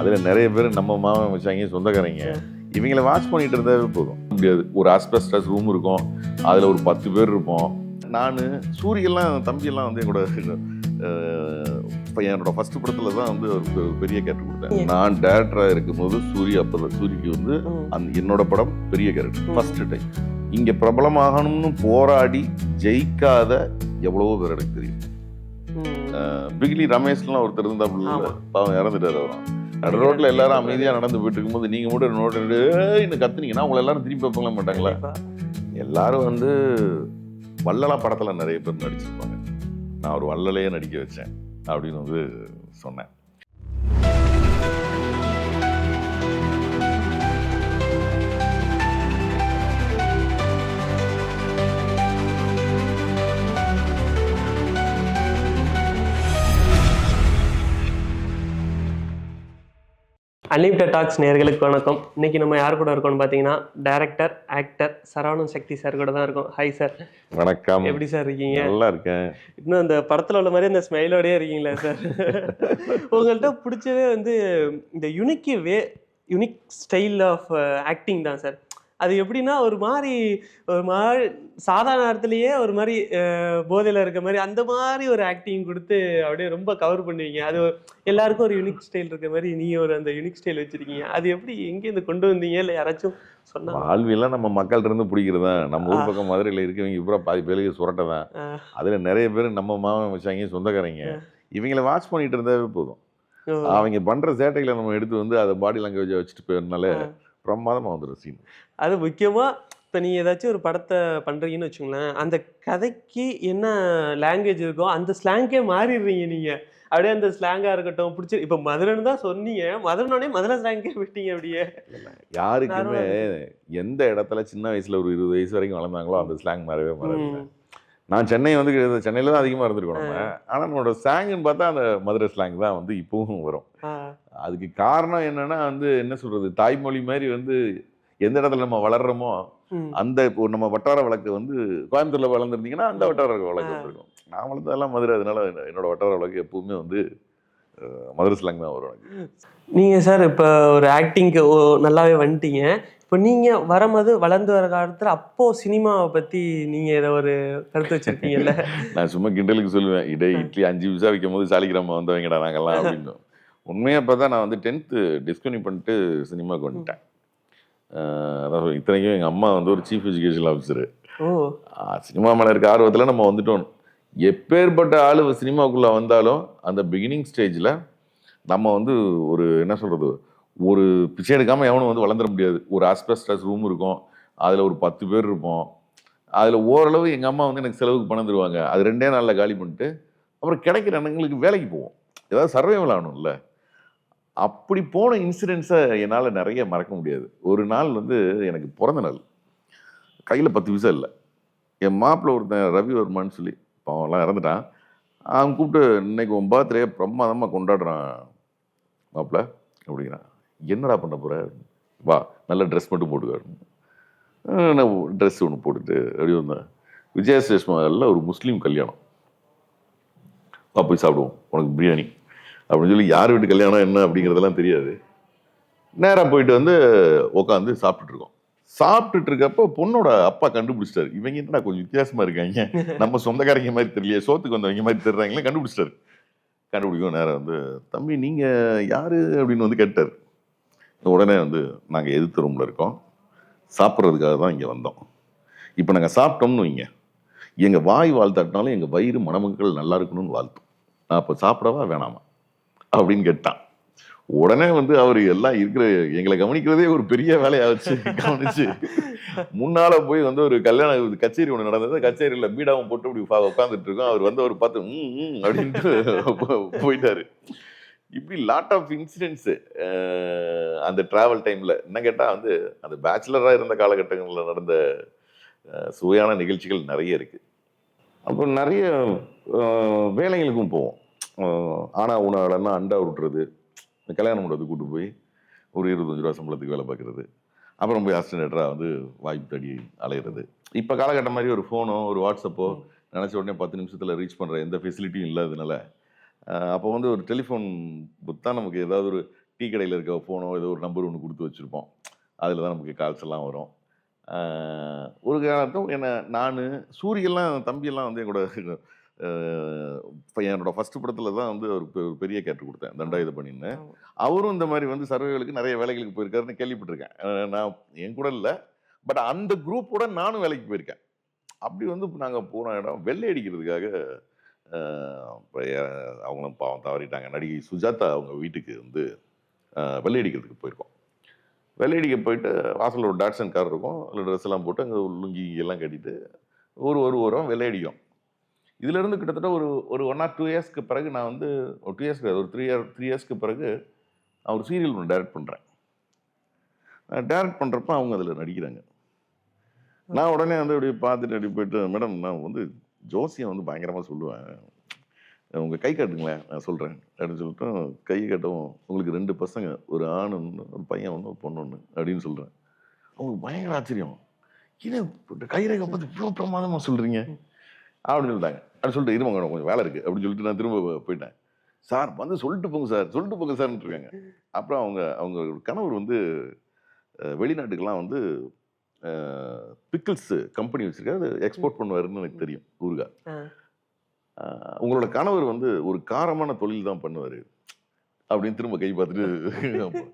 அதில் நிறைய பேர் நம்ம மாமன் வச்சாங்க சொந்தக்காரங்க. இவங்களை வாட்ச் பண்ணிட்டு இருந்தாவே போதும். முடியாது. ஒரு ஆஸ்பெஸ்டஸ் ரூம் இருக்கும். அதில் ஒரு பத்து பேர் இருப்போம். நான் சூரியெல்லாம் தம்பியெல்லாம் வந்து என்னோட என்னோட ஃபர்ஸ்ட் படத்துல தான் வந்து ஒரு பெரிய கேரக்டர் கொடுத்தேன். நான் டேரக்டராக இருக்கும்போது சூரிய அப்போ சூரிக்கு வந்து ம். அந்த என்னோட படம் பெரிய கேரக்டர் ம். ஃபர்ஸ்ட் டைம் இங்கே பிரபலமாகணும்னு போராடி ஜெயிக்காத எவ்வளவோ பேர் எனக்கு தெரியும். ம். பிகிலி ரமேஷ்லாம் ஒருத்தர் ஆமா. பாவம் இறந்துட்டாரு அவரும் நடு ரோட்ல எல்லாரும் அமைதியா நடந்து போயிட்டு இருக்கும்போது நீங்க மட்டும் நோட்டு இன்னும் கத்துனீங்கன்னா உங்களை எல்லாரும் திரும்பி பார்ப்பாங்களா மாட்டாங்களா. எல்லாரும் வந்து வள்ளலா படத்துல நிறைய பேர் நடிச்சிருப்பாங்க. நான் ஒரு வள்ளலையே நடிக்க வச்சேன் அப்படின்னு வந்து சொன்னேன். அன்லிமிட்டட் டாக்ஸ் நேர்களுக்கு வணக்கம். இன்னைக்கு நம்ம யார் கூட இருக்கோம்னு பார்த்தீங்கன்னா director actor Saravanan Sakthi sir கூட தான் இருக்கோம். ஹாய் சார் வணக்கம். எப்படி சார் இருக்கீங்க? நல்லா இருக்கேன். இன்னும் அந்த படத்துல உள்ள மாதிரி அந்த ஸ்மைலோடயே இருக்கீங்களா சார் உங்கள்கிட்ட பிடிச்சதே வந்து இந்த unique way unique style of acting தான் சார் அது எப்படின்னா ஒரு மாதிரி ஒரு மாதிரி சாதாரண நேரத்துலயே ஒரு மாதிரி போதையில இருக்க மாதிரி அந்த மாதிரி ஒரு ஆக்டிங் கொடுத்து அப்படியே ரொம்ப கவர் பண்ணுவீங்க. அது எல்லாருக்கும் ஒரு யுனிக் ஸ்டைல் இருக்க மாதிரி நீங்க ஒரு அந்த யுனிக் ஸ்டைல் வச்சிருக்கீங்க. அது எப்படி எங்கேருந்து கொண்டு வந்தீங்க? இல்லை யாராச்சும் சொன்னாங்க வாழ்வியெல்லாம் நம்ம மக்கள்கிட்ட இருந்து பிடிக்கிறது தான் நம்ம ஊர் பக்கம் மதுரையில் இருக்கவங்க இப்போ பாதி பேருக்கு சுரட்டை தான் அதுல நிறைய பேர் நம்ம மாமன் வச்சாங்க சொந்தக்காரங்க. இவங்களை வாட்ச் பண்ணிட்டு இருந்தாவே போதும். அவங்க பண்ற சேட்டைகளை நம்ம எடுத்து வந்து அதை பாடி லாங்குவேஜ் வச்சுட்டு போயிருந்தாலே ஆ. பிரமாதமா வந்துடும் சீன் அது முக்கியமா இப்போ நீங்க ஏதாச்சும் ஒரு படத்தை பண்றீங்கன்னு வச்சுங்களேன் அந்த கதைக்கு என்ன லாங்குவேஜ் இருக்கோ அந்த ஸ்லாங்கே மாறிடுறீங்க நீங்க. அப்படியே அந்த ஸ்லாங்கா இருக்கட்டும் பிடிச்சி இப்போ மதுரைன்னு தான் சொன்னீங்க. மதுரைனோடனே மதுரை ஸ்லாங்கே விட்டீங்க அப்படியே. யாருக்குமே எந்த இடத்துல சின்ன வயசுல ஒரு இருபது வயசு வரைக்கும் வளர்ந்தாங்களோ அந்த ஸ்லாங் மாறவே மாறாது. நான் சென்னை வந்து சென்னையில தான் அதிகமா இருந்திருக்கோம் நம்ம. ஆனா நம்மளோட ஸ்லாங்னு பார்த்தா அந்த மதுரை ஸ்லாங் தான் வந்து இப்பவும் வரும். அதுக்கு காரணம் என்னன்னா வந்து என்ன சொல்றது தாய்மொழி மாதிரி வந்து எந்த இடத்துல நம்ம வளர்றோமோ. அந்த இப்போ நம்ம வட்டார வழக்கு வந்து கோயம்புத்தூர்ல வளர்ந்துருந்தீங்கன்னா அந்த வட்டார வழக்கு. வந்திருக்கும். நான் வளர்ந்ததெல்லாம் மதுரை அதனால என்னோட வட்டார வழக்கு எப்பவுமே வந்து மதுரை ஸ்லாங் தான் வரும் எனக்கு. நீங்க சார் இப்போ ஒரு ஆக்டிங்க்கு நல்லாவே வந்துட்டீங்க. இப்போ நீங்க வரும்போது வளர்ந்து வர காலத்துல அப்போ சினிமாவை பத்தி நீங்க ஏதோ ஒரு கருத்து வச்சிருக்கீங்கல்ல? நான் சும்மா கிண்டலுக்கு சொல்லுவேன். இடே இட்லி அஞ்சு விசா வைக்கும் போது சாலிகிராம வந்தவங்கடா நாங்கெல்லாம் அப்படின்னு உண்மையாக பார்த்தா நான் வந்து டென்த்து டிஸ்கன்யூ பண்ணிட்டு சினிமாவுக்கு வந்துட்டேன். இத்தனைக்கும் எங்கள் அம்மா வந்து ஒரு சீஃப் எஜுகேஷன் ஆஃபீஸரு ஓ. சினிமா மேலே இருக்க ஆர்வத்தில் நம்ம வந்துட்டோம். எப்பேற்பட்ட ஆள் சினிமாவுக்குள்ளே வந்தாலும் அந்த பிகினிங் ஸ்டேஜில் நம்ம வந்து ஒரு என்ன சொல்கிறது ஒரு பிச்சை எடுக்காமல் எவனும் வந்து வளர்ந்துட முடியாது. ஒரு ஆஸ்பெஸ்டஸ் ரூம் இருக்கும். அதில் ஒரு பத்து பேர் இருப்போம். அதில் ஓரளவு எங்கள் அம்மா வந்து எனக்கு செலவுக்கு பணம் தருவாங்க. அது ரெண்டே நாளில் காலி பண்ணிட்டு அப்புறம் கிடைக்கிற எண்ணங்களுக்கு வேலைக்கு போவோம். ஏதாவது சர்வைவல் ஆகணும்ல. அப்படி போன இன்சிடென்ட்ஸை என்னால் நிறைய மறக்க முடியாது. ஒரு நாள் வந்து எனக்கு பிறந்த நாள். கையில் பத்து விசா இல்லை. என் மாப்பிள்ள ஒருத்தன் ரவிவர்மான்னு சொல்லி பாவம்லாம் இறந்துட்டான். அவன் கூப்பிட்டு இன்னைக்கு உன் பர்த்டே பிரமாதமாக கொண்டாடுறான் மாப்பிள்ள அப்படிங்கிறான். என்னடா பண்ண போகிற வா நல்ல ட்ரெஸ் மட்டும் போட்டுக்காரு நான் ட்ரெஸ் ஒன்று போட்டுட்டு அப்படி வந்தேன். விஜயசேஷ்மாவில் ஒரு முஸ்லீம் கல்யாணம். வா போய் சாப்பிடுவோம். உனக்கு பிரியாணி. அப்படின்னு சொல்லி யார் வீட்டு கல்யாணம் என்ன அப்படிங்கிறதெல்லாம் தெரியாது. நேராக போயிட்டு வந்து உட்காந்து சாப்பிட்டுருக்கோம் சாப்பிட்டுட்டு இருக்கப்போ பொண்ணோட அப்பா கண்டுபிடிச்சிட்டாரு. இவங்க என்னடா கொஞ்சம் வித்தியாசமாக இருக்காங்க? நம்ம சொந்தக்காரங்க மாதிரி தெரியலையே சோத்துக்கு வந்தவங்க மாதிரி தெரிறாங்களே கண்டுபிடிச்சிட்டாரு. கண்டுபிடிக்கும் நேரம் வந்து தம்பி நீங்கள் யார்? அப்படின்னு வந்து கேட்டார். உடனே வந்து நாங்கள் எதிர்த்து ரூமில் இருக்கோம். சாப்பிட்றதுக்காக தான் இங்கே வந்தோம். இப்போ நாங்கள் சாப்பிட்டோம்னு வைங்க. எங்கள் வாய் வாழ்த்தாட்டினாலும் எங்கள் வயிறு மணமக்கள் நல்லா இருக்கணும்னு வாழ்த்தும் நான் அப்போ சாப்பிடவா? வேணாமா? அப்படின்னு கேட்டான். உடனே வந்து அவர் எல்லாம் இருக்கிற எங்களை கவனிக்கிறதே ஒரு பெரிய வேலையா வச்சு கவனிச்சு. முன்னால போய் வந்து ஒரு கல்யாண கச்சேரி ஒன்று நடந்தது. கச்சேரியில் பீடாவும் போட்டு இப்படி உட்காந்துட்டு இருக்கோம். அவர் வந்து அவர் பார்த்து ம் அப்படின்ட்டு போயிட்டாரு. இப்படி லாட் ஆஃப் இன்சிடென்ட்ஸு அந்த ட்ராவல் டைம்ல என்ன கேட்டால் வந்து அந்த பேச்சுலராக இருந்த காலகட்டங்களில் நடந்த சுவையான நிகழ்ச்சிகள் நிறைய இருக்கு. அப்புறம் நிறைய வேலைகளுக்கும் போவோம். ஆனா உணவுலன்னா அண்டா விட்டுறது இந்த கல்யாணம் பண்ணுறது கூட்டு போய் ஒரு இருபத்தஞ்சு ரூபா சம்பளத்துக்கு வேலை பார்க்குறது. அப்புறம் போய் அசிஸ்டன்டராக வந்து வாய்ப்பு தேடி அலையிறது. இப்போ காலகட்டம் மாதிரி ஒரு ஃபோனோ ஒரு வாட்ஸ்அப்போ நினச்ச உடனே பத்து நிமிஷத்தில் ரீச் பண்ணுற எந்த ஃபெசிலிட்டியும் இல்லாததுனால அப்போ வந்து ஒரு டெலிஃபோன் புத்தா நமக்கு ஏதாவது ஒரு டீ கடையில் இருக்க ஃபோனோ ஏதோ ஒரு நம்பர் ஒன்று கொடுத்து வச்சுருப்போம். அதில் தான் நமக்கு கால்ஸ் எல்லாம் வரும். ஒரு காலத்தும் என்ன நான் சூரியெல்லாம் தம்பியெல்லாம் வந்து என் கூட என்னோட ஃபர்ஸ்ட் படத்தில் தான் வந்து ஒரு பெரிய கேரக்டர் கொடுத்தேன். தண்டாயுத பண்ணின்னு. ஆமா. அவரும் இந்த மாதிரி வந்து சர்வேகளுக்கு நிறைய வேலைகளுக்கு போயிருக்காருன்னு கேள்விப்பட்டிருக்கேன். நான் என் கூட இல்லை. பட் அந்த குரூப்போட நானும் வேலைக்கு போயிருக்கேன். அப்படி வந்து நாங்கள் போன இடம் வெள்ளை அடிக்கிறதுக்காக அவங்களும் பாவம் தவறிட்டாங்க. நடிகை சுஜாதா அவங்க வீட்டுக்கு வந்து வெள்ளை அடிக்கிறதுக்கு போயிருக்கோம். வெள்ளை அடிக்க போயிட்டு வாசலில் ஒரு டாட்ஸன் கார் இருக்கும். அதில் ட்ரெஸ் எல்லாம் போட்டு அங்கே லுங்கி எல்லாம் கட்டிட்டு ஒரு ஒரு வாரம் வெள்ளை அடிக்கும். இதுல இருந்து கிட்டத்தட்ட ஒரு ஒரு ஒன் ஆர் டூ இயர்ஸ்க்கு பிறகு நான் வந்து ஒரு டூ இயர்ஸ்க்கு ஒரு த்ரீ இயர் த்ரீ இயர்ஸ்க்கு பிறகு நான் ஒரு சீரியல் ஒன்று டைரக்ட் பண்ணுறேன் நான் டைரக்ட் பண்ணுறப்ப அவங்க அதில் நடிக்கிறாங்க. நான் உடனே வந்து அப்படி பார்த்துட்டு அப்படி போயிட்டு மேடம் நான் வந்து ஜோசியம் வந்து பயங்கரமாக சொல்லுவேன். உங்கள் கை காட்டுங்களேன் நான் சொல்கிறேன் அப்படின்னு சொல்லிட்டு கை காட்டவும் உங்களுக்கு ரெண்டு பசங்க ஒரு ஆண் ஒன்று ஒரு பையன் ஒன்று ஒரு பொண்ணு ஒன்று அப்படின்னு சொல்கிறேன் அவங்களுக்கு பயங்கர ஆச்சரியம். ஏன்னா கைரேகை பற்றி இவ்வளோ பிரமாதமாக சொல்கிறீங்க அப்படின்னு சொல்லிட்டாங்க. அப்படின்னு சொல்லிட்டு இருமாங்க கொஞ்சம் வேலை இருக்குது அப்படின்னு சொல்லிட்டு நான் திரும்ப போயிட்டேன். சார் வந்து சொல்லிட்டு போங்க சார் சொல்லிட்டு போங்க சார்னு இருக்காங்க. அப்புறம் அவங்க அவங்க கணவர் வந்து வெளிநாட்டுக்கெல்லாம் வந்து பிக்கிள்ஸ் கம்பெனி வச்சிருக்காரு அது எக்ஸ்போர்ட் பண்ணுவாருன்னு எனக்கு தெரியும் ஊருகா. உங்களோட கணவர் வந்து ஒரு காரமான தொழில் தான் பண்ணுவார் அப்படின்னு திரும்ப கை பார்த்துட்டு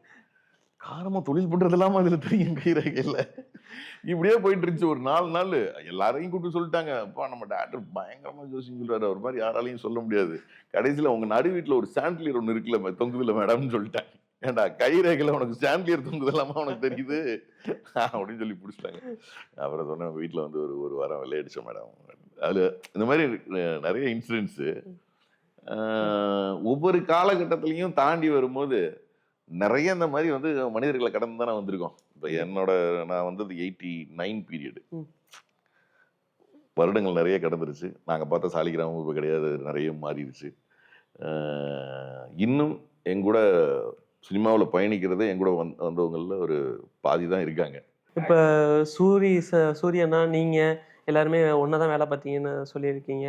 காரமா தொழில் பண்றதெல்லாமா இதுல தெரியும் கைரேகையில் இப்படியே போயிட்டு இருந்துச்சு ஒரு நாலு நாள். எல்லாரையும் கூப்பிட்டு சொல்லிட்டாங்க. அப்பா நம்ம டாக்டர் பயங்கரமா ஜோசியம் சொல்றாரு. அவர் மாதிரி யாராலையும் சொல்ல முடியாது. கடைசியில் உங்க நடு வீட்டில் ஒரு சாண்ட்லியர் ஒன்று இருக்குல்ல தொங்குதுல மேடம்னு சொல்லிட்டாங்க. ஏன்டா கைரேகையில் உனக்கு சாண்ட்லியர் தொங்குதலாமா உனக்கு தெரியுது? அப்படின்னு சொல்லி பிடிச்சிட்டாங்க. அப்புறம் சொன்னேன் வீட்டில் வந்து ஒரு ஒரு வாரம் விளையாடிச்சோம் மேடம் அதில் இந்த மாதிரி நிறைய இன்சிடென்ட்ஸு ஒவ்வொரு காலகட்டத்திலையும் தாண்டி வரும்போது நிறைய இந்த மாதிரி வந்து மனிதர்களை கடந்து தானே வந்திருக்கோம். இப்போ என்னோட நான் வந்தது எயிட்டி நைன் பீரியடு. வருடங்கள் நிறைய கடந்துருச்சு. நாங்கள் பார்த்த சாலிகிராமம் இப்போ கிடையாது நிறைய மாறிடுச்சு இன்னும் எங்கூட சினிமாவில் பயணிக்கிறது எங்கூட வந் வந்தவங்களில் ஒரு பாதி தான் இருக்காங்க. இப்ப சூரி ச- சூரியனா நீங்க எல்லாருமே ஒன்னா தான் வேலை பார்த்தீங்கன்னு சொல்லியிருக்கீங்க.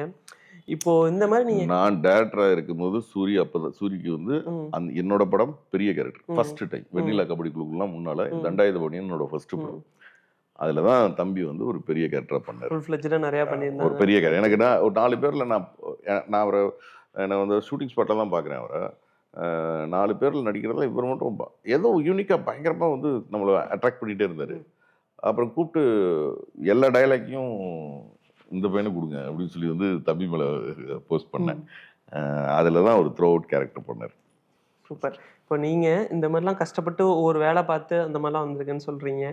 இப்போ இந்த மாதிரி நீங்க நான் டேரக்டராக இருக்கும்போது சூரிய அப்போ சூரிக்கு வந்து அந்த என்னோட படம் பெரிய character. First time Vennila Kabadi குழுக்கெல்லாம் முன்னால ம். தண்டாயுத பணியன் என்னோட ஃபர்ஸ்ட். படம். அதுல தான் தம்பி வந்து ஒரு பெரிய கேரக்டரா பண்ணார். ஃபுல் ஃபிளஜ்டா நிறைய ஒரு பண்ணியிருந்தாங்க பெரிய கேரக்டர் எனக்கு நான் ஒரு நாலு பேர்ல நான் நான் அவரை நான் வந்து ஷூட்டிங் ஸ்பாட்டில் தான் பார்க்குறேன் அவரை. நாலு பேர்ல நடிக்கிறதுல இவர் மட்டும் ஏதோ யூனிக்காக பயங்கரமாக வந்து நம்மளை அட்ராக்ட் பண்ணிகிட்டே இருந்தார். அப்புறம் கூப்பிட்டு எல்லா டயலாக்கையும் இந்த பையனை கொடுங்க அப்படின்னு சொல்லி வந்து தம்பி மேலே போஸ்ட் பண்ணேன். அதில் தான் ஒரு த்ரோ அவுட் கேரக்டர் பண்ணார். சூப்பர் இப்போ நீங்கள் இந்த மாதிரிலாம் கஷ்டப்பட்டு ஒவ்வொரு வேலை பார்த்து அந்த மாதிரிலாம் வந்திருக்குன்னு சொல்கிறீங்க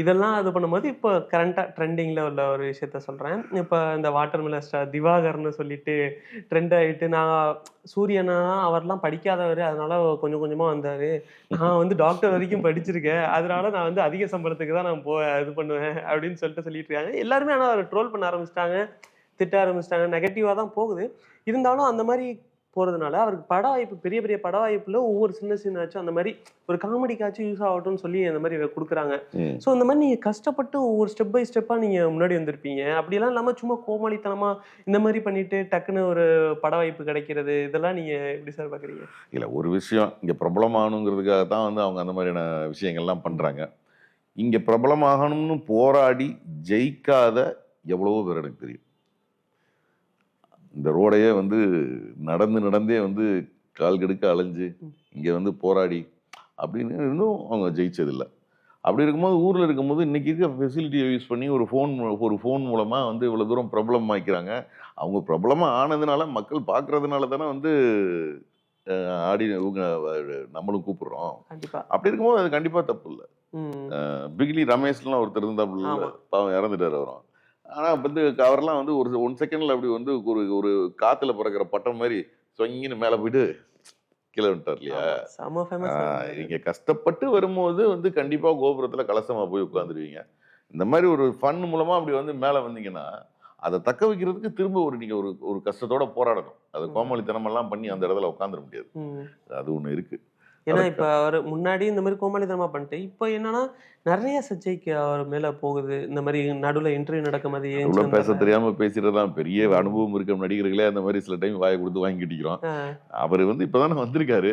இதெல்லாம் இது பண்ணும்போது இப்போ கரண்ட்டாக ட்ரெண்டிங்கில் உள்ள ஒரு விஷயத்த சொல்கிறேன் இப்போ இந்த வாட்டர் மினிஸ்டர் திவாகர்னு சொல்லிட்டு ட்ரெண்ட் ஆகிட்டு நான் சூரியனா அவர்லாம் படிக்காதவர் அதனால் கொஞ்சம் கொஞ்சமாக வந்தார். நான் வந்து டாக்டர் வரைக்கும் படிச்சிருக்கேன். அதனால நான் வந்து அதிக சம்பளத்துக்கு தான் நான் போ இது பண்ணுவேன் அப்படின்னு சொல்லிட்டு சொல்லிட்டு இருக்காங்க. எல்லாருமே ஆனால் அவர் ட்ரோல் பண்ண ஆரம்பிச்சிட்டாங்க திட்ட ஆரம்பிச்சிட்டாங்க. நெகட்டிவாக தான் போகுது. இருந்தாலும் அந்த மாதிரி போகிறதுனால அவருக்கு பட வாய்ப்பு பெரிய பெரிய பட வாய்ப்புல ஒவ்வொரு சின்ன சின்னாச்சும் அந்த மாதிரி ஒரு காமெடிக்காச்சும் யூஸ் ஆகட்டும்னு சொல்லி அந்த மாதிரி கொடுக்குறாங்க. ஸோ இந்த மாதிரி நீங்கள் கஷ்டப்பட்டு ஒவ்வொரு ஸ்டெப் பை ஸ்டெப்பாக நீங்கள் முன்னாடி வந்திருப்பீங்க. அப்படிலாம் இல்லாமல் சும்மா கோமாளித்தனமாக இந்த மாதிரி பண்ணிட்டு டக்குன்னு ஒரு பட வாய்ப்பு கிடைக்கிறது இதெல்லாம் நீங்கள் எப்படி சார் பார்க்குறீங்க இல்லை ஒரு விஷயம். இங்கே பிரபலமாகணுங்கிறதுக்காக தான் வந்து அவங்க அந்த மாதிரியான விஷயங்கள்லாம் பண்ணுறாங்க இங்கே பிரபலமாகணும்னு போராடி ஜெயிக்காத எவ்வளவோ பேர் எனக்கு தெரியும். இந்த ரோடையே வந்து நடந்து நடந்தே வந்து கால் கெடுக்க அலைஞ்சு இங்கே வந்து போராடி அப்படின்னு இருந்தும் அவங்க ஜெயிச்சதில்லை. அப்படி இருக்கும்போது ஊரில் இருக்கும்போது இன்னைக்கு இருக்க ஃபெசிலிட்டியை யூஸ் பண்ணி ஒரு ஃபோன் ஒரு ஃபோன் மூலமாக வந்து இவ்வளோ தூரம் பிரபலம் ஆக்கிறாங்க அவங்க பிரபலமாக ஆனதுனால மக்கள் பார்க்கறதுனால தானே வந்து ஆடி இவங்க நம்மளும் கூப்பிடுறோம். அப்படி இருக்கும்போது அது கண்டிப்பாக தப்பு இல்லை. பிகிலி ரமேஷ்லாம் ஒருத்தர் ஆமா. பாவம் இறந்துட்டார் அவரும். ஆனால் வந்து அவரெல்லாம் வந்து ஒரு ஒன் செகண்ட்ல அப்படி வந்து ஒரு ஒரு காத்துல பறக்கிற பட்டம் மாதிரி சொங்கின்னு மேலே போயிட்டு கீழே விட்டார் இல்லையா? ஆமா, செம ஃபேமஸ் ஆஹ் நீங்க கஷ்டப்பட்டு வரும்போது வந்து கண்டிப்பா கோபுரத்துல கலசமா போய் உட்காந்துருவீங்க இந்த மாதிரி ஒரு ஃபன் மூலமா அப்படி வந்து மேல வந்தீங்கன்னா அதை தக்க வைக்கிறதுக்கு திரும்ப ஒரு நீங்க ஒரு ஒரு கஷ்டத்தோட போராடணும். அது. கோமாளித்தனமெல்லாம் பண்ணி அந்த இடத்துல உட்காந்துட முடியாது. அது ஒண்ணு இருக்கு. ஏன்னா. இப்ப அவர் முன்னாடி இந்த மாதிரி கோமாளித்தனமா பண்ணிட்டு இப்போ என்னன்னா நிறைய சர்ச்சைக்கு அவர் மேல போகுது. இந்த மாதிரி நடுவுல இன்டர்வியூ ஏன் இவ்வளவு பேச தெரியாம பேசுறதுதான் பெரிய அனுபவம் இருக்க நடிகர்களே அந்த மாதிரி சில டைம் வாயை கொடுத்து வாங்கி கட்டிக்கிறோம். அவர் வந்து இப்பதானே வந்திருக்காரு.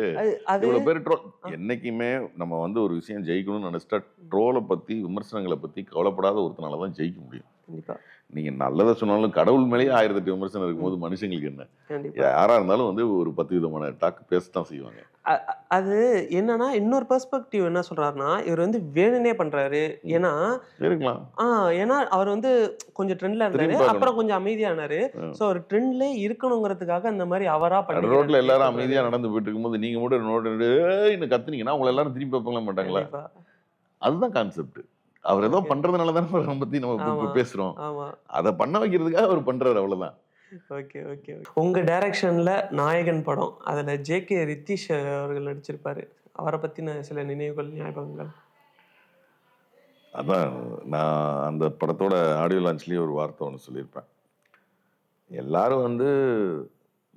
இவ்வளவு பேர் ட்ரோல் என்னைக்குமே நம்ம வந்து ஒரு விஷயம் ஜெயிக்கணும்னு நினைச்சிட்டா ட்ரோலை பத்தி விமர்சனங்களை பத்தி கவலைப்படாத ஒருத்தனால தான் ஜெயிக்க முடியும். நீங்க நல்லதை சொன்னாலும் கடவுள் மேலேயே ஆயிரத்தி எட்டு விமர்சனம் இருக்கும்போது மனுஷங்களுக்கு என்ன? யாரா இருந்தாலும் வந்து ஒரு பத்து விதமான டாக் பேசத்தான் செய்வாங்க. அது என்னன்னா இன்னொரு பெர்ஸ்பெக்டிவ் என்ன சொல்றாருன்னா இவர் வந்து வேணும்னே பண்றாரு. ஏன்னா இருக்கலாம். ஆ ஏன்னா அவர் வந்து கொஞ்சம் ட்ரெண்ட்ல இருந்தாரு. அப்புறம் கொஞ்சம் அமைதியானாரு. சோ அவர் ட்ரெண்ட்ல இருக்கணுங்கிறதுக்காக அந்த மாதிரி அவரா பண்ணி ரோட்ல எல்லாரும் அமைதியா நடந்து போயிட்டு இருக்கும்போது நீங்க மட்டும் நோட்டு இன்னும் கத்துனீங்கன்னா உங்களை எல்லாரும் திரும்பி பார்ப்பாங்களா மாட்டாங்களா? அதுதான் கான்செப்ட் அவர் ஏதோ. பண்றதுனால தானே அவரை பத்தி நம்ம. பேசுறோம். அதை பண்ண வைக்கிறதுக்காக அவர் பண்றாரு அவ்வளவுதான். ஓகே ஓகே உங்க டைரக்ஷன்ல நாயகன் படம் அதுல ஜே கே ரித்திஷ் அவர்கள் நடிச்சிருப்பாரு. அவரை பத்தின சில நினைவுகள் ஞாபகங்கள்? அதான் நான் அந்த படத்தோட ஆடியோ லான்ச்லயே ஒரு வார்த்தை ஒன்று சொல்லியிருப்பேன். எல்லாரும் வந்து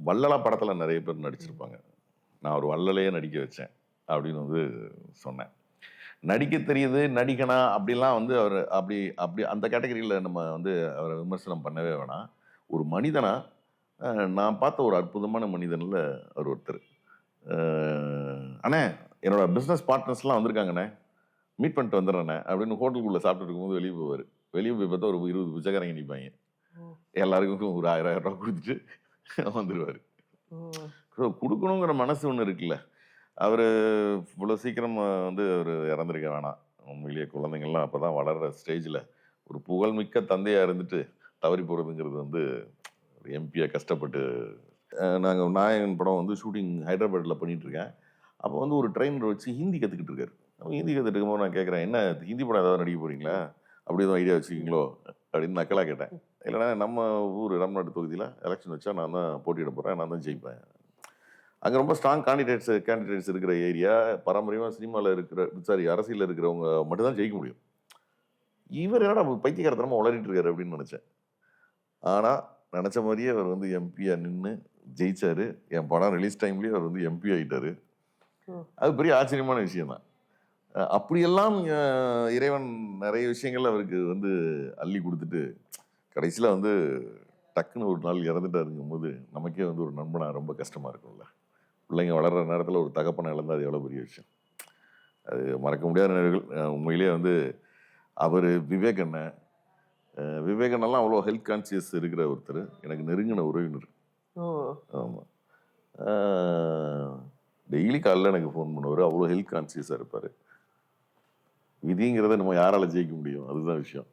வள்ளலா படத்துல நிறைய பேர் நடிச்சிருப்பாங்க. நான் ஒரு வள்ளலையே நடிக்க வச்சேன் அப்படின்னு வந்து சொன்னேன். நடிக்க தெரியுது நடிக்கணா அப்படிலாம் வந்து அவர் அப்படி அப்படி அந்த கேட்டகரியில் நம்ம வந்து அவரை விமர்சனம் பண்ணவே வேணாம். ஒரு மனிதனா அஹ், நான் பார்த்த ஒரு அற்புதமான மனிதனில் அவர் ஒருத்தர். அண்ணே என்னோட பிஸ்னஸ் பார்ட்னர்ஸ்லாம் வந்திருக்காங்கண்ணே. மீட் பண்ணிட்டு வந்துடுறேண்ணே அப்படின்னு ஹோட்டலுக்குள்ளே சாப்பிட்டு இருக்கும்போது வெளியே போவார். வெளியே போய் பார்த்தா ஒரு இருபது பிச்சைக்காரங்க நிற்பாங்க எல்லாருக்கும் ஒரு ஆயிரம் ரூபா கொடுத்துட்டு வந்துடுவார் கொடுக்கணுங்கிற மனசு ஒன்று இருக்குல்ல. அவர் இவ்வளோ சீக்கிரம் வந்து அவர் இறந்துருக்க வேணாம். உண்மையிலேயே குழந்தைங்கள்லாம் அப்போ தான் வளர்கிற ஸ்டேஜில் ஒரு புகழ்மிக்க தந்தையாக இருந்துட்டு தவறி போகிறதுங்கிறது வந்து ஒரு எம்பியாக கஷ்டப்பட்டு நாங்கள் நாயகன் படம் வந்து ஷூட்டிங் ஹைதராபாத்தில் பண்ணிகிட்ருக்கேன் அப்போ வந்து ஒரு ட்ரெயினர் வச்சு ஹிந்தி கற்றுக்கிட்டு இருக்காரு. அவன் ஹிந்தி கற்றுட்டு இருக்கும்போது நான் கேட்குறேன் என்ன ஹிந்தி படம் ஏதாவது நடிக்க போகிறீங்களா அப்படி எதுவும் ஐடியா வச்சுக்கிங்களோ அப்படின்னு நக்கலாக கேட்டேன். இல்லைன்னா நம்ம ஊர் ராம்நாடு தொகுதியில் எலெக்ஷன் வச்சா நான் தான் போட்டியிட போகிறேன் நான் தான் ஜெயிப்பேன். அங்கே ரொம்ப ஸ்ட்ராங் கேண்டிடேட்ஸ் கேண்டிடேட்ஸ் இருக்கிற ஏரியா பாரம்பரியமாக சினிமாவில் இருக்கிற சாரி அரசியலில் இருக்கிறவங்க மட்டும்தான் ஜெயிக்க முடியும். இவர் என்னடா பைத்தியக்காரத்தனமாக உளறிட்டு இருக்காரு அப்படின்னு நினச்சேன். ஆனால் நினச்ச மாதிரியே அவர் வந்து எம்பியா நின்று ஜெயிச்சாரு. என் படம் ரிலீஸ் டைம்லேயே அவர் வந்து எம்பி ஆயிட்டாரு. ம். அது பெரிய ஆச்சரியமான விஷயம் தான். அப்படியெல்லாம் இறைவன் நிறைய விஷயங்கள் அவருக்கு வந்து அள்ளி கொடுத்துட்டு கடைசியில் வந்து டக்குன்னு ஒரு நாள் இறந்துட்டாருங்கும் போது நமக்கே வந்து ஒரு நண்பனா ரொம்ப கஷ்டமா இருக்கும்ல. பிள்ளைங்க வளர்ற நேரத்தில் ஒரு தகப்பனை இழந்தா அது எவ்வளோ பெரிய விஷயம். அது மறக்க முடியாத நினைவுகள். உண்மையிலேயே வந்து அவர் விவேக் அண்ணன் அஹ் விவேக் அண்ணெல்லாம் அவ்வளோ ஹெல்த் கான்சியஸ் இருக்கிற ஒருத்தர். எனக்கு நெருங்கின உறவினர். ஓ. ஆமாம் டெய்லி காலைல எனக்கு ஃபோன் பண்ணுவார். அவ்வளோ ஹெல்த் கான்சியஸாக இருப்பார். விதிங்கிறத நம்ம யாரால ஜெயிக்க முடியும்? அதுதான் விஷயம்.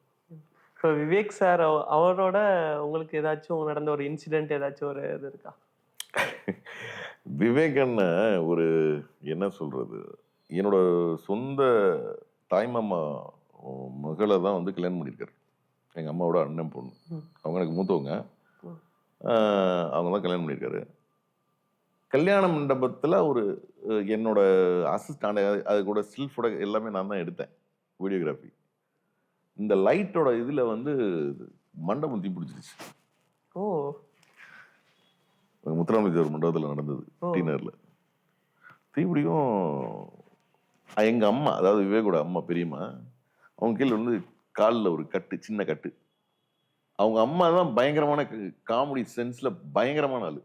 இப்போ விவேக் சார் அவரோட உங்களுக்கு ஏதாச்சும் நடந்த ஒரு இன்சிடென்ட் ஏதாச்சும் ஒரு இது இருக்கா? விவேக் அண்ணன் ஒரு என்ன சொல்றது? என்னோட சொந்த தாய்மாமா மகளை தான் வந்து கல்யாணம் பண்ணியிருக்காரு. எங்கள் அம்மாவோட அண்ணன் பொண்ணு. அவங்க எனக்கு மூத்தவங்க. அவங்க தான் கல்யாணம் பண்ணியிருக்காரு. கல்யாண மண்டபத்தில் ஒரு என்னோட அசிஸ்டாண்ட் அது கூட ஸ்டில் ஃபோட்டோ எல்லாமே நான் தான் எடுத்தேன் வீடியோகிராஃபி இந்த லைட்டோட இதில் வந்து மண்டபம் தீ பிடிச்சிருச்சு. ஓ. முத்துராமலிங்கர் மண்டபத்தில் நடந்தது ஓ. டீனரில் தீபிடியும் எங்கள் அம்மா அதாவது விவேகோட அம்மா பெரியம்மா அவங்க கீழே வந்து காலில் ஒரு கட்டு சின்ன கட்டு. அவங்க அம்மா தான் பயங்கரமான காமெடி சென்ஸில் பயங்கரமான ஆளு.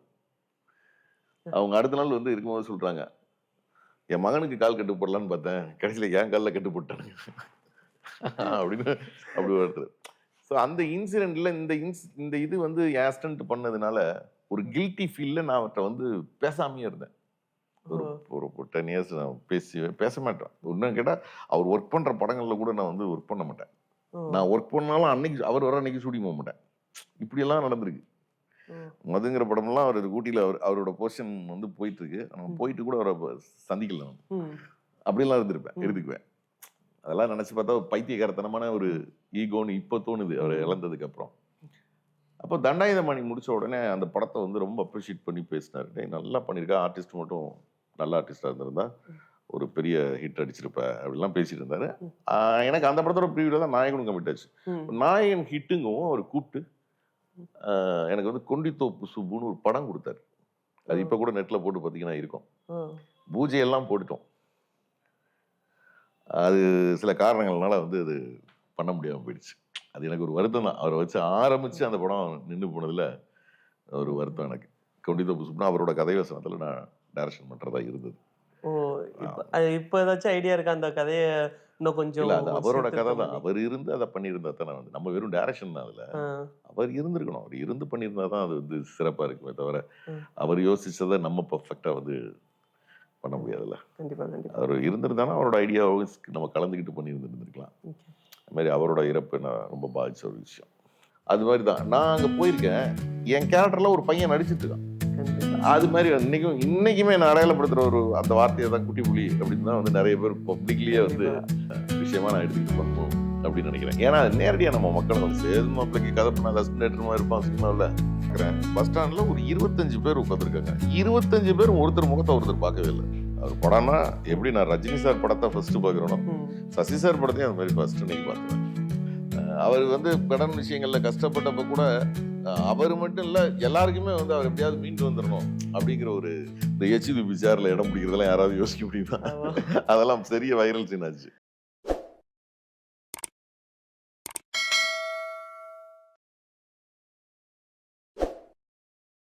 அவங்க அடுத்த நாள் வந்து இருக்கும்போது சொல்கிறாங்க என் மகனுக்கு கால் கட்டு போடலான்னு பார்த்தேன். கடைசியில் என் காலில் கட்டு போட்டானுங்க. அப்படின்னு அப்படி ஒருத்தர் ஸோ அந்த இன்சிடென்ட்ல இந்த இன்ஸ் இந்த இது வந்து ஆஸ்டன்ட் பண்ணதுனால ஒரு கில்ட்டி ஃபீல்ல நான் அவர்கிட்ட வந்து பேசாமையே இருந்தேன். ஒரு. ஒரு டென் இயர்ஸ் நான் பேசி பேச மாட்டேன். இன்னும் கேட்டால் அவர் ஒர்க் பண்ணுற படங்களில் கூட நான் வந்து ஒர்க் பண்ண மாட்டேன். நான் ஒர்க் பண்ணாலும் அன்னைக்கு அவர் வர அன்னைக்கு ஷூட்டிங் போக மாட்டேன். இப்படியெல்லாம் நடந்திருக்கு. மதுங்கிற படம்லாம் அவர் ஊட்டியில் அவர் அவரோட போர்ஷன் வந்து போயிட்டு இருக்கு ம். போயிட்டு கூட அவரை சந்திக்கல நான். ம், அப்படிலாம் இருந்திருப்பேன் ம். இருந்துக்குவேன். அதெல்லாம் நினைச்சு பார்த்தா ஒரு பைத்தியக்காரத்தனமான ஒரு ஈகோன்னு இப்போ தோணுது அவர் இழந்ததுக்கு அப்புறம். அப்போ தண்டாயுதமணி முடிச்ச உடனே அந்த படத்தை வந்து ரொம்ப அப்ரிஷியேட் பண்ணி பேசினாரு. நல்லா பண்ணியிருக்கா. ஆர்டிஸ்ட் மட்டும் நல்ல ஆர்டிஸ்டாக இருந்திருந்தா ஒரு பெரிய ஹிட் அடிச்சிருப்ப அப்படிலாம் பேசிட்டு இருந்தாரு. எனக்கு அந்த படத்தோட ப்ரீவியூல தான் நாயகனும் கமிட் ஆச்சு. நாயகன் ஹிட்டுங்கவும் அவர் கூப்பிட்டு எனக்கு வந்து கொண்டித்தோப்பு சுப்புன்னு ஒரு படம் கொடுத்தாரு. அது இப்போ கூட நெட்டில் போட்டு பார்த்தீங்கன்னா இருக்கும். பூஜையெல்லாம் போட்டுட்டோம். அது சில காரணங்கள்னால வந்து அது பண்ண முடியாமல் போயிடுச்சு. அது எனக்கு ஒரு வருத்தம் தான். அவரை வச்சு ஆரம்பித்து அந்த படம் நின்று போனதில் ஒரு வருத்தம் எனக்கு. கவுண்டித புசுப்னா அவரோட கதை வசனத்தில் நான் டைரக்ஷன் பண்ணுறதா இருந்தது. ஓ இப்போ ஏதாச்சும் ஐடியா இருக்கா? அந்த கதையை இன்னும் கொஞ்சம் இல்லை அது அவரோட கதை தான். அவர் இருந்து அதை பண்ணியிருந்தா தான் வந்து. நம்ம வெறும் டைரக்ஷன் தான் அதில். அவர் இருந்திருக்கணும். அவர் இருந்து பண்ணியிருந்தா தான் அது வந்து சிறப்பாக இருக்குமே தவிர. அவர் யோசிச்சதை நம்ம பர்ஃபெக்டாக வந்து பண்ண முடியாதுல்ல. கண்டிப்பா கண்டிப்பா. அவர் இருந்திருந்தானா அவரோட ஐடியாவை நம்ம கலந்துக்கிட்டு பண்ணியிருந்துருக்கலாம் Okay. அது மாதிரி அவரோட இறப்பு நான் ரொம்ப பாதிச்ச ஒரு விஷயம். அது மாதிரி தான். நான் அங்கே போயிருக்கேன். என் கேரக்டரில் ஒரு பையன் நடிச்சிட்டு இருக்கான். அது மாதிரி இன்னைக்கும் இன்னைக்குமே நான் அடையாளப்படுத்துகிற ஒரு அந்த வார்த்தையை தான் குட்டி புலி அப்படின்னு தான் வந்து நிறைய பேர் பப்ளிக்லேயே வந்து விஷயமா நான் எடுத்துக்கிட்டு பண்ணணும் அப்படின்னு நினைக்கிறேன். ஏன்னா அது நேரடியாக நம்ம மக்கள் வந்து சேது மாப்பிளைக்கு கதை பண்ண ஹஸ்பண்ட் இருப்பான் சினிமாவில். பஸ் ஸ்டாண்டில் ஒரு இருபத்தஞ்சு பேர் உட்காந்துருக்காங்க இருபத்தஞ்சு பேர் ஒருத்தர் முகத்தை ஒருத்தர் பார்க்கவே இல்லை. அவர் படம்னா எப்படி நான் ரஜினி சார் படத்தை ஃபர்ஸ்ட் பார்க்குறோன்னா ம், சசி சார் படத்தையும் அந்த மாதிரி ஃபர்ஸ்ட் இன்னைக்கு அஹ் அவர் வந்து கடன் விஷயங்கள்ல கஷ்டப்பட்டப்ப கூட அவர் மட்டும் இல்ல எல்லாருக்குமே வந்து அவர் எப்படியாவது மீண்டு வந்துடணும் அப்படிங்கிற ஒரு இந்த ஹெச்பி பிச்சாரில் இடம் பிடிக்கிறதெல்லாம் யாராவது யோசிக்க முடியுமா. அதெல்லாம் பெரிய வைரல் சீன் ஆச்சு